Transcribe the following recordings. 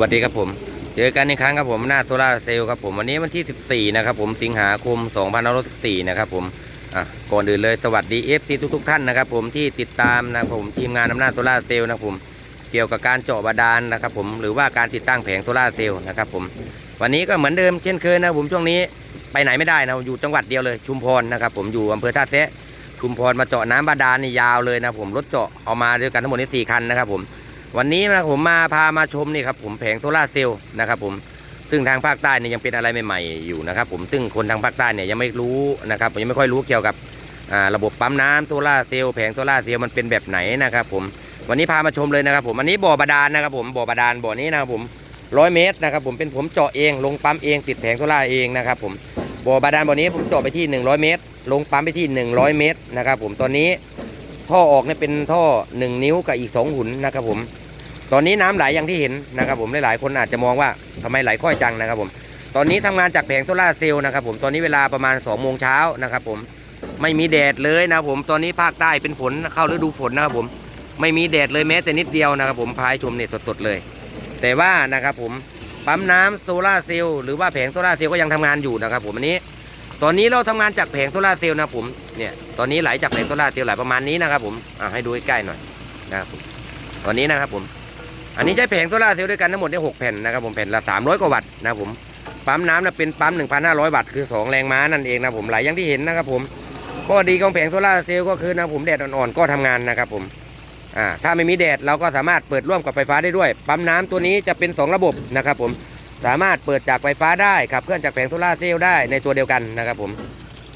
วัสดีครับผม เจอกันอีกครั้งครับผมหน้าโซลาเซลล์ครับผมวันนี้วันที่ 14 นะครับผมสิงหาคม2514นะครับผมอะก่อนอื่นเลยสวัสดีเอฟซีทุกๆท่านนะครับผมที่ติดตามนะครับผมทีมงานอำนาจโซลาเซลล์นะครับผมเกี่ยวกับการเจาะบาดาลนะครับผมหรือว่าการติดตั้งแผงโซลาเซลล์นะครับผมวันนี้ก็เหมือนเดิมเช่นเคยนะผมช่วงนี้ไปไหนไม่ได้นะอยู่จังหวัดเดียวเลยชุมพรนะครับผมอยู่อำเภอท่าแซะชุมพรมาเจาะน้ำบาดาลนี่ยาวเลยนะผมรถเจาะเอามาด้วยกันทั้งหมดนี่สี่คันนะครับผม วันนี้นะผมมาพามาชมนี่ครับผมแผงโซลาเซลล์นะครับผมซึ่งทางภาคใต้เนี่ยยังเป็นอะไรใหม่ๆอยู่นะครับผมซึ่งคนทางภาคใต้เนี่ยยังไม่รู้นะครับผมยังไม่ค่อยรู้เกี่ยวกับระบบปั๊มน้ำโซลาเซลล์แผงโซลาเซลล์มันเป็นแบบไหนนะครับผมวันนี้พามาชมเลยนะครับผมอันนี้บ่อบาดาลนะครับผมบ่อบาดาลบ่อนี้นะครับผมร้อยเมตรนะครับผมเป็นผมเจาะเองลงปั๊มเองติดแผงโซลาเองนะครับผมบ่อบาดาลบ่อนี้ผมเจาะไปที่ 100 เมตร ลงปั๊มไปที่ 100 เมตรนะครับผมตอนนี้ท่อออกเนี่ยเป็นท่อ 1 นิ้วกับอีก 2 หุ่นนะครับผม ตอนนี้น้ำไหลอย่างที่เห็นนะครับผมหลายๆคนอาจจะมองว่าทำไมไหลค่อยจังนะครับผม ตอนนี้ทำงานจากแผงโซล่าเซลล์นะครับผมตอนนี้เวลาประมาณ2โมงเช้านะครับผมไม่มีแดดเลยนะผมตอนนี้ภาคใต้เป็นฝนเข้าฤดูฝนนะครับผมไม่มีแดดเลยแม้แต่นิดเดียวนะครับผมพายชมเนี่ยสดๆเลย แต่ว่านะครับผมปั๊มน้ำโซล่าเซลล์หรือว่าแผงโซล่าเซลล์ก็ยังทำงานอยู่นะครับผมอันนี้ ตอนนี้เราทำงานจากแผงโซล่าเซลล์นะผมเนี่ยตอนนี้ไหลจากแผงโซล่าเซลล์ไหลประมาณนี้นะครับผมอะให้ดูใกล้ๆหน่อยนะครับผมตอนนี้นะครับผม อันนี้ใช้แผงโซล่าเซลล์ด้วยกันทั้งหมดได้หกแผ่นนะครับผมแผ่นละ300กว่าวัตต์นะผมปั๊มน้ำนะเป็นปั๊ม1,500วัตต์คือ2แรงม้านั่นเองนะผมไหลอย่างที่เห็นนะครับผมข้อดีของแผงโซล่าเซลล์ก็คือนะผมแดดอ่อนๆก็ทำงานนะครับผมอ่าถ้าไม่มีแดดเราก็สามารถเปิดร่วมกับไฟฟ้าได้ด้วย ปั๊มน้ำตัวนี้จะเป็น 2 ระบบนะครับผมสามารถเปิดจากไฟฟ้าได้ขับเคลื่อนจากแผงโซล่าเซลล์ได้ในตัวเดียวกันนะครับผม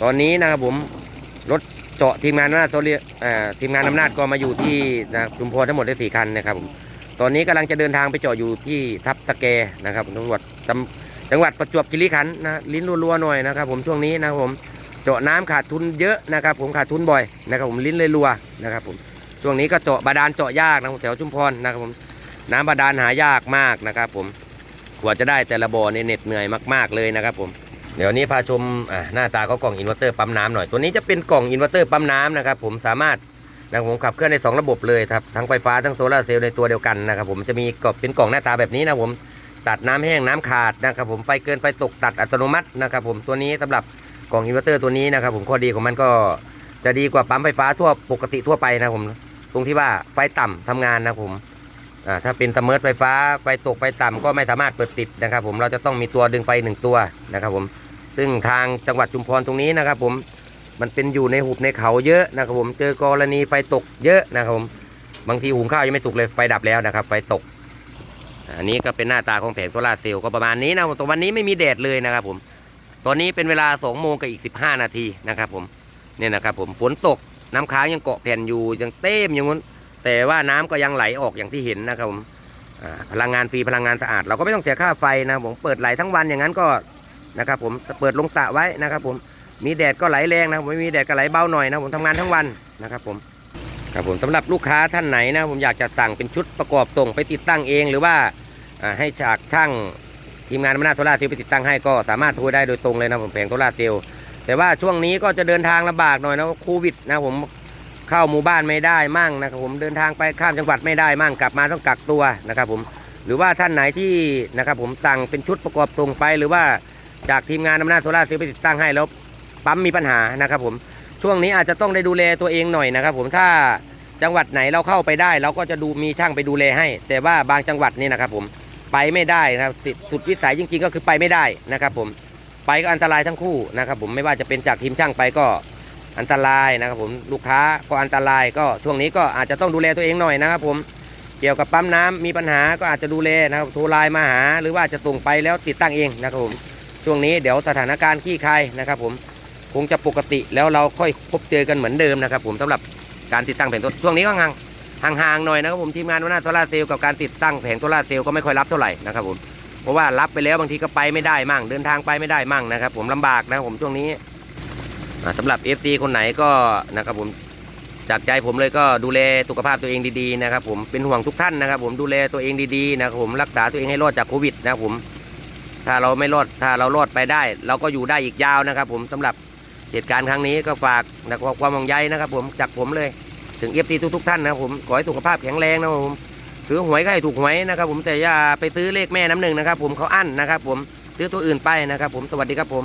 ตอนนี้นะครับผมรถเจาะทีมงานอำนาจโซลอ่าทีมงานอำนาจก็มาอยู่ที่นะชุมพรทั้งหมดได้สี่คันนะครับผม ตอนนี้กำลังจะเดินทางไปเจาะอยู่ที่ทับตะแกนะครับจังหวัดจำจังหวัดประจวบคีรีขันธ์นะลิ้นรัวๆหน่อยนะครับ ผมช่วงนี้นะครับผมเจาะน้ำขาดทุนเยอะนะครับ ผมขาดทุนบ่อยนะครับผมลิ้นเลยรัวนะครับผมช่วงนี้ก็เจาะบาดาลเจาะยากนะแถวชุมพรนะครับผมน้ำบาดาลหายากมากนะครับ ผมกว่าจะได้แต่ละบ่อเนี่ยเหน็ดเหนื่อยมากๆเลยนะครับผมเดี๋ยวนี้พาชมหน้าตาเขากล่องอินเวอร์เตอร์ปั๊มน้ำหน่อยตัวนี้จะเป็นกล่องอินเวอร์เตอร์ปั๊มน้ำนะครับผมสามารถ นะครับผมขับเคลื่อนในสองระบบเลยครับทั้งไฟฟ้าทั้งโซลาร์เซลล์ในตัวเดียวกันนะครับผมจะมีกล่องเป็นกล่องหน้าตาแบบนี้นะผมตัดน้ำแห้งน้ำขาดนะครับผมไฟเกินไฟตกตัดอัตโนมัตินะครับผมตัวนี้สำหรับกล่องอินเวอร์เตอร์ตัวนี้นะครับผมข้อดีของมันก็จะดีกว่าปั๊มไฟฟ้าทั่วปกติทั่วไปนะผมตรงที่ว่าไฟต่ำทำงานนะครับผมอ่าถ้าเป็นสมมติไฟฟ้าไฟตกไฟต่ำก็ไม่สามารถเปิดติดนะครับผมเราจะต้องมีตัวดึงไฟหนึ่งตัวนะครับผมซึ่งทางจังหวัดชุมพรตรงนี้นะครับผม มันเป็นอยู่ในหุบในเขาเยอะนะครับผม เจอกรณีไฟตกเยอะนะครับผม บางทีหุงข้าวยังไม่สุกเลยไฟดับแล้วนะครับ ไฟตก อันนี้ก็เป็นหน้าตาของแผงโซลาเซลล์ก็ประมาณนี้นะตัววันนี้ไม่มีแดดเลยนะครับผม ตอนนี้เป็นเวลา2โมงกับอีก 15 นาทีนะครับผม เนี่ยนะครับผม ฝนตกน้ำค้างยังเกาะแผ่นอยู่ยังเต็มอย่างนู้น แต่ว่าน้ำก็ยังไหลออกอย่างที่เห็นนะครับผมพลังงานฟรีพลังงานสะอาด เราก็ไม่ต้องเสียค่าไฟนะผมเปิดไหลทั้งวันอย่างนั้นก็นะครับผมเปิดลงสระไว้นะครับผม มีแดดก็ไหลแรงนะครับไม่มีแดดก็ไหลเบาหน่อยนะผมทำงานทั้งวันนะครับผมครับผมสำหรับลูกค้าท่านไหนนะผมอยากจะสั่งเป็นชุดประกอบส่งไปติดตั้งเอง หรือว่าให้ฉากช่างทีมงานมนาโซล่าเซลล์ไปติดตั้งให้ก็สามารถโทรได้โดยตรงเลยนะผมแผงโซล่าเซลล์แต่ว่าช่วงนี้ก็จะเดินทางลำบากหน่อยนะโควิดนะผมเข้าหมู่บ้านไม่ได้มั่งนะครับผมเดินทางไปข้ามจังหวัดไม่ได้มั่งกลับมาต้องกักตัวนะครับผมหรือว่าท่านไหนที่นะครับผมสั่งเป็นชุดประกอบส่งไป หรือว่าจากทีมงานอำนาจโซล่าร์เซลล์ไปติดตั้งให้แล้ว ปั๊มมีปัญหานะครับผมช่วงนี้อาจจะต้องได้ดูแลตัวเองหน่อยนะครับผมถ้าจังหวัดไหนเราเข้าไปได้ เราก็จะดูมีช่างไปดูแลให้ แต่ว่าบางจังหวัดนี่นะครับผมไปไม่ได้นะครับสุดวิสัยจริง ๆ ก็คือไปไม่ได้นะครับผมไปก็อันตรายทั้งคู่นะครับผมไม่ว่าจะเป็นจากทีมช่างไปก็อันตรายนะครับผมลูกค้าก็อันตรายก็ช่วงนี้ก็อาจจะต้องดูแลตัวเองหน่อยนะครับผมเกี่ยวกับปั๊มน้ำมีปัญหาก็อาจจะดูแลนะครับโทรไลน์มาหา หรือว่าจะส่งไปแล้วติดตั้งเองนะครับผมช่วงนี้เดี๋ยวสถานการณ์ขี้คายนะครับผม คงจะปกติแล้วเราค่อยพบเจอกันเหมือนเดิมนะครับ ผมสำหรับการติดตั้งแผงโซลช่วงนี้ก็ห่างห่างๆหน่อยนะครับผมทีมงานวนาโซลารเซลล์กับการติดตั้งแผงโซลาร์เซลล์ก็ไม่ค่อยรับเท่าไหร่นะครับผมเพราะว่ารับไปแล้วบางทีก็ไปไม่ได้มั่งเดินทางไปไม่ได้มั่งนะครับ ผมลำบากนะครับผมช่วงนี้อ่าสำหรับ FC คนไหนก็นะครับผมจากใจผมเลยก็ดูแลสุขภาพตัวเองดีๆนะครับผมเป็นห่วงทุกท่านนะครับ ผมดูแลตัวเองดีๆนะครับผมรักษาตัวเองให้รอดจากโควิดนะครับผมถ้าเราไม่รอดถ้าเรารอดไปได้ เราก็อยู่ได้อีกยาวนะครับ ผมสำหรับ เหตุการณ์ครั้งนี้ก็ฝากนะครับความหวังใยนะครับ ผมจากผมเลย ถึงเอฟซีทุกๆท่านนะครับผมขอให้สุขภาพแข็งแรงนะครับผมซื้อหวยก็ให้ถูกหวยนะครับ ผมแต่อย่าไปซื้อเลขแม่น้ำหนึ่งนะครับ ผมเขาอั้นนะครับ ผมซื้อตัวอื่นไปนะครับ ผมสวัสดีครับผม